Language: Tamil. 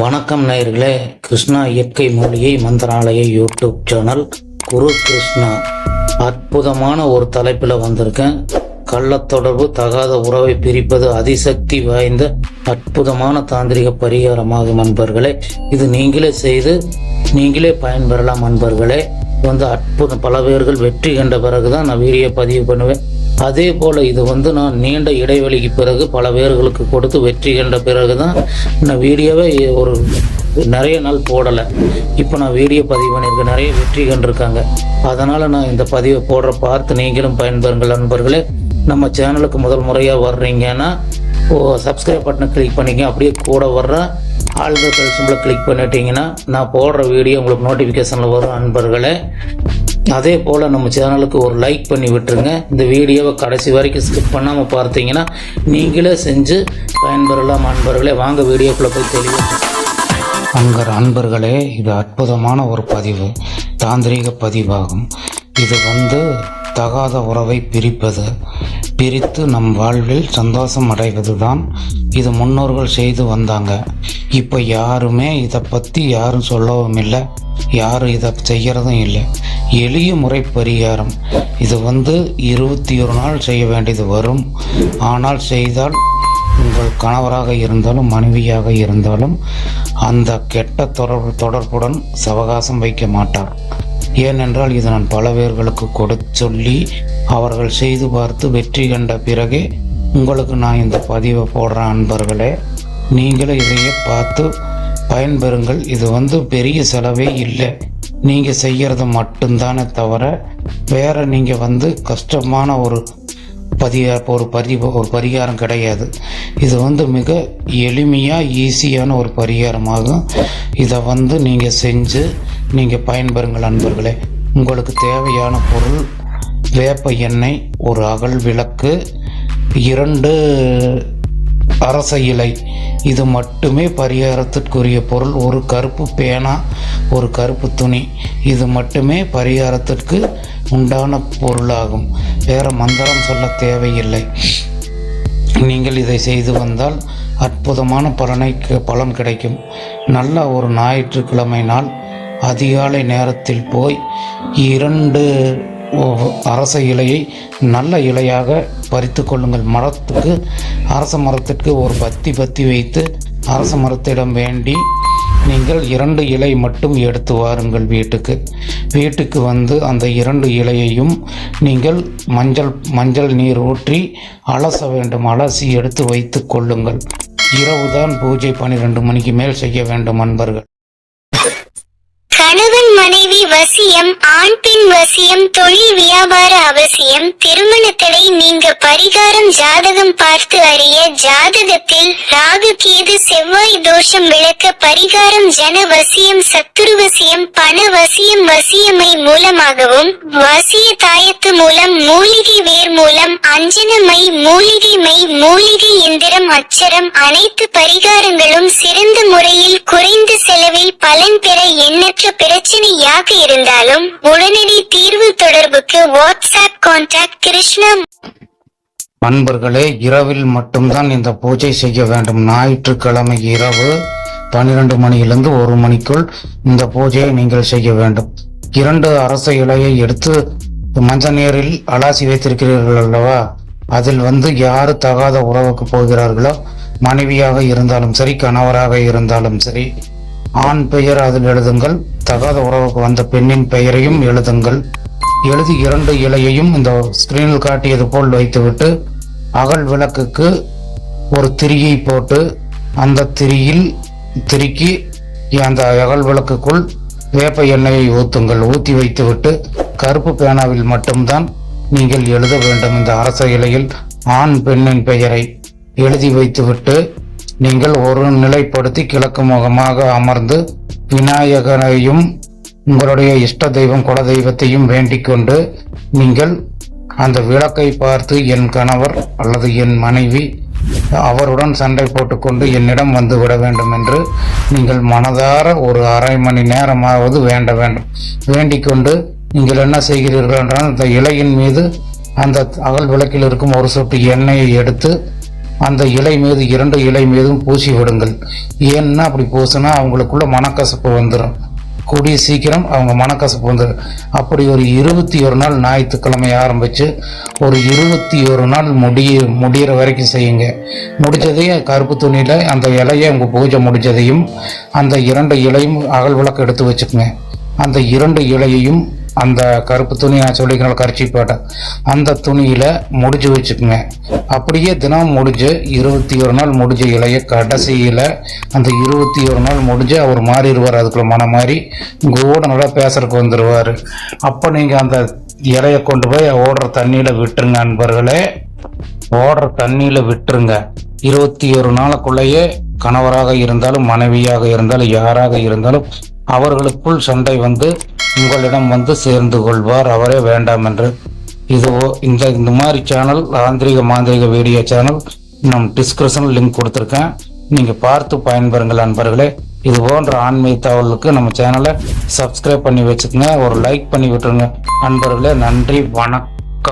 வணக்கம் நேயர்களே கிருஷ்ணா இயற்கை மூலிகை மந்திராலய யூடியூப் சேனல் குரு கிருஷ்ணா. அற்புதமான ஒரு தலைப்பில் வந்திருக்கேன். கள்ளத்தொடர்பு தகாத உறவை பிரிப்பது அதிசக்தி வாய்ந்த அற்புதமான தாந்திரிக பரிகாரமாகும் அன்பர்களே இது நீங்களே செய்து நீங்களே பயன்பெறலாம் அன்பர்களே வந்து அற்புதம் பல பேர்கள் வெற்றி கண்ட பிறகுதான் நான் வீடியோ பதிவு பண்ணுவேன். அதே போல் இது வந்து நான் நீண்ட இடைவெளிக்கு பிறகு பல பேர்களுக்கு கொடுத்து வெற்றி கண்ட பிறகு தான் நான் வீடியோவை ஒரு நிறைய நாள் போடலை. இப்போ நான் வீடியோ பதிவு பண்ணியிருக்கேன். நிறைய வெற்றி கண்டிருக்காங்க. அதனால் நான் இந்த பதிவை போடுற பார்த்து நீங்களும் பயன்பெறுங்கள் நண்பர்களே. நம்ம சேனலுக்கு முதல் முறையாக வர்றீங்கன்னா ஓ சப்ஸ்கிரைப் பட்டனை கிளிக் பண்ணிக்க அப்படியே கூட வர்ற ஆளுநர் பெல் சிம்பிளை கிளிக் பண்ணிட்டீங்கன்னா நான் போடுற வீடியோ உங்களுக்கு நோட்டிஃபிகேஷனில் வரும் நண்பர்களே. அதே போல் நம்ம சேனலுக்கு ஒரு லைக் பண்ணி விட்டுருங்க. இந்த வீடியோவை கடைசி வரைக்கும் ஸ்கிப் பண்ணாமல் பார்த்தீங்கன்னா நீங்களே செஞ்சு பயன்பெறலாம் அன்பர்களே. வாங்க வீடியோக்குள்ளே போய் தெரியும் அன்பர் அன்பர்களே இது அற்புதமான ஒரு பதிவு. தாந்திரீக பதிவாகும். இது வந்து தகாத உறவை பிரிப்பது. பிரித்து நம் வாழ்வில் சந்தோஷம் அடைவது தான் இது முன்னோர்கள் செய்து வந்தாங்க. இப்போ யாருமே இதை பற்றி யாரும் சொல்லவும் இல்லை. யாரும் இதை செய்கிறதும் இல்லை. எளிய முறை பரிகாரம். இது வந்து இருபத்தி ஒரு நாள் செய்ய வேண்டியது வரும். ஆனால் செய்தால் உங்கள் கணவராக இருந்தாலும் மனைவியாக இருந்தாலும் அந்த கெட்ட தொடர்பு தொடர்புடன் சவகாசம் வைக்க மாட்டார். ஏனென்றால் இது நான் பல பேர்களுக்கு கொடு சொல்லி அவர்கள் செய்து பார்த்து வெற்றி கண்ட பிறகே உங்களுக்கு நான் இந்த பதிவை போடுறேன் அன்பர்களே. நீங்களும் இதையே பார்த்து பயன்பெறுங்கள். இது வந்து பெரிய செலவே இல்லை. நீங்கள் செய்கிறது மட்டும்தானே தவிர வேறு நீங்கள் வந்து கஷ்டமான ஒரு பதிய ஒரு பரி ஒரு பரிகாரம் கிடையாது. இது வந்து மிக எளிமையாக ஈஸியான ஒரு பரிகாரமாகும். இதை வந்து நீங்கள் செஞ்சு நீங்கள் பயன்பெறுங்கள் நண்பர்களே உங்களுக்கு தேவையான பொருள் வேப்ப எண்ணெய் ஒரு அகல் விளக்கு இரண்டு அரச இலை. இது மட்டுமே பரிகாரத்திற்குரிய பொருள். ஒரு கருப்பு பேனா ஒரு கருப்பு துணி. இது மட்டுமே பரிகாரத்திற்கு உண்டான பொருளாகும். வேற மந்திரம் சொல்ல தேவையில்லை. நீங்கள் இதை செய்து வந்தால் அற்புதமான பலனை பலன் கிடைக்கும். நல்ல ஒரு ஞாயிற்றுக்கிழமை நாள். அதிகாலை நேரத்தில் போய் இரண்டு அரச இலையை நல்ல இலையாக பறித்து கொள்ளுங்கள். மரத்துக்கு அரச மரத்திற்கு ஒரு பத்தி பத்தி வைத்து அரச மரத்திடம் வேண்டி நீங்கள் இரண்டு இலை மட்டும் எடுத்து வாருங்கள் வீட்டுக்கு. வீட்டுக்கு வந்து அந்த இரண்டு இலையையும் நீங்கள் மஞ்சள் மஞ்சள் நீர் ஊற்றி அலச வேண்டும். அலசி எடுத்து வைத்து கொள்ளுங்கள். இரவுதான் பூஜை பன்னிரெண்டு மணிக்கு மேல் செய்ய வேண்டும் அன்பர்கள். கணவன் மனைவி வசியம் ஆண் பெண் வசியம் தொழில் வியாபார அவசியம் திருமண தடை நீங்க பரிகாரம் ஜாதகம் பார்த்து அறிய ஜாதகத்தில் ராகு கேது செவ்வாய் தோஷம் விளக்க பரிகாரம் ஜன வசியம் சத்துரு வசியம் பண வசியம் வசியமை மூலமாகவும் வசிய தாயத்து மூலம் மூலிகை வேர் மூலம் அஞ்சனமை மூலிகை மை மூலிகை எந்திரம் அச்சரம் அனைத்து பரிகாரங்களும் சிறந்த முறையில் குறைந்த செலவில் பலன் பெற எண்ணற்ற பிரச்சனையாக இருந்தாலும் உடனடி தீர்வு தொடர்புக்கு வாட்ஸ்அப் கான்டாக்ட் கிருஷ்ணா. அன்பர்களே இரவில் மட்டும்தான் இந்த பூஜை செய்ய வேண்டும். ஞாயிற்றுக்கிழமை இரவு பன்னிரண்டு மணியிலிருந்து ஒரு மணிக்குள் இந்த பூஜையை நீங்கள் செய்ய வேண்டும். இரண்டு அரச இலையை எடுத்து மஞ்சள் நீரில் அலாசி வைத்திருக்கிறீர்கள் அல்லவா? அதில் வந்து யார் தகாத உறவுக்கு போகிறார்களோ மனைவியாக இருந்தாலும் சரி கணவராக இருந்தாலும் சரி ஆண் பெயர் அதில் எழுதுங்கள் தகாத உறவுக்கு வந்த பெண்ணின் பெயரையும் எழுதுங்கள். எழுதி இரண்டு இலையையும் இந்த ஸ்கிரீனில் காட்டியது போல் வைத்துவிட்டு அகல் விளக்குக்கு ஒரு திரியை போட்டு அந்த திரியில் திருக்கி அந்த அகல் விளக்குக்குள் வேப்ப எண்ணெயை ஊற்றுங்கள் ஊற்றி வைத்துவிட்டு கருப்பு பேனாவில் மட்டும்தான் நீங்கள் எழுத வேண்டும் இந்த அரச இலையில் ஆண் பெண்ணின் பெயரை எழுதி வைத்துவிட்டு நீங்கள் ஒரு நிலைப்படுத்தி கிழக்கு முகமாக அமர்ந்து விநாயகனையும் உங்களுடைய இஷ்ட தெய்வம் குல தெய்வத்தையும் வேண்டிக் கொண்டு நீங்கள் அந்த விளக்கை பார்த்து என் கணவர் அல்லது என் மனைவி அவருடன் சண்டை போட்டுக்கொண்டு என்னிடம் வந்து விட வேண்டும் என்று நீங்கள் மனதார ஒரு அரை மணி நேரமாவது வேண்ட வேண்டும். வேண்டிக் கொண்டு நீங்கள் என்ன செய்கிறீர்கள் என்றால் அந்த இலையின் மீது அந்த அகல் விளக்கில் இருக்கும் ஒரு சொட்டு எண்ணெயை எடுத்து அந்த இலை மீது இரண்டு இலை மீதும் பூசி விடுங்கள். ஏன்னா அப்படி பூசினா அவங்களுக்குள்ள மனக்கசப்பு வந்துடும் கூடிய சீக்கிரம் அவங்க மனக்கசப்பு வந்துடும் அப்படி ஒரு இருபத்தி ஒரு நாள் ஞாயிற்றுக்கிழமை ஆரம்பித்து ஒரு இருபத்தி ஒரு நாள் முடிய முடிகிற வரைக்கும் செய்யுங்க. முடிஞ்சதையும் கருப்பு துணியில் அந்த இலையை உங்கள் பூஜை முடிஞ்சதையும் அந்த இரண்டு இலையும் அகல் விளக்கு எடுத்து வச்சுக்கோங்க. அந்த இரண்டு இலையையும் அந்த கருப்பு துணி நான் சொல்லிக்கிறோம் கரிச்சி போட்ட அந்த துணியில் முடிஞ்சு வச்சுக்கோங்க. அப்படியே தினம் முடிஞ்சு இருபத்தி ஒரு நாள் முடிஞ்ச இலையை கடைசியில் அந்த இருபத்தி ஒரு நாள் முடிஞ்சு அவர் மாறிடுவார். அதுக்குள்ள மனம் மாறி கூட நல்லா பேசுறதுக்கு வந்துடுவார் அப்போ நீங்கள் அந்த இலையை கொண்டு போய் ஓடுற தண்ணியில் விட்டுருங்க அன்பர்களே ஓடுற தண்ணியில் விட்டுருங்க. இருபத்தி ஒரு நாளுக்குள்ளேயே கணவராக இருந்தாலும் மனைவியாக இருந்தாலும் யாராக இருந்தாலும் அவர்களுக்குள் சண்டை வந்து உங்களிடம் வந்து சேர்ந்து கொள்வார். அவரே வேண்டாம் என்று. இதுவோ இந்த இந்த மாதிரி சேனல் ஆந்திரிக மாந்திரிக வீடியோ சேனல் நம் டிஸ்கிரிப்ஷன் லிங்க் கொடுத்துருக்கேன். நீங்கள் பார்த்து பயன்பெறுங்கள் நண்பர்களே இது போன்ற ஆன்மீக தகவலுக்கு நம்ம சேனலை சப்ஸ்கிரைப் பண்ணி வச்சுக்கோங்க. ஒரு லைக் பண்ணி விட்டுருங்க. நண்பர்களே நன்றி வணக்கம்.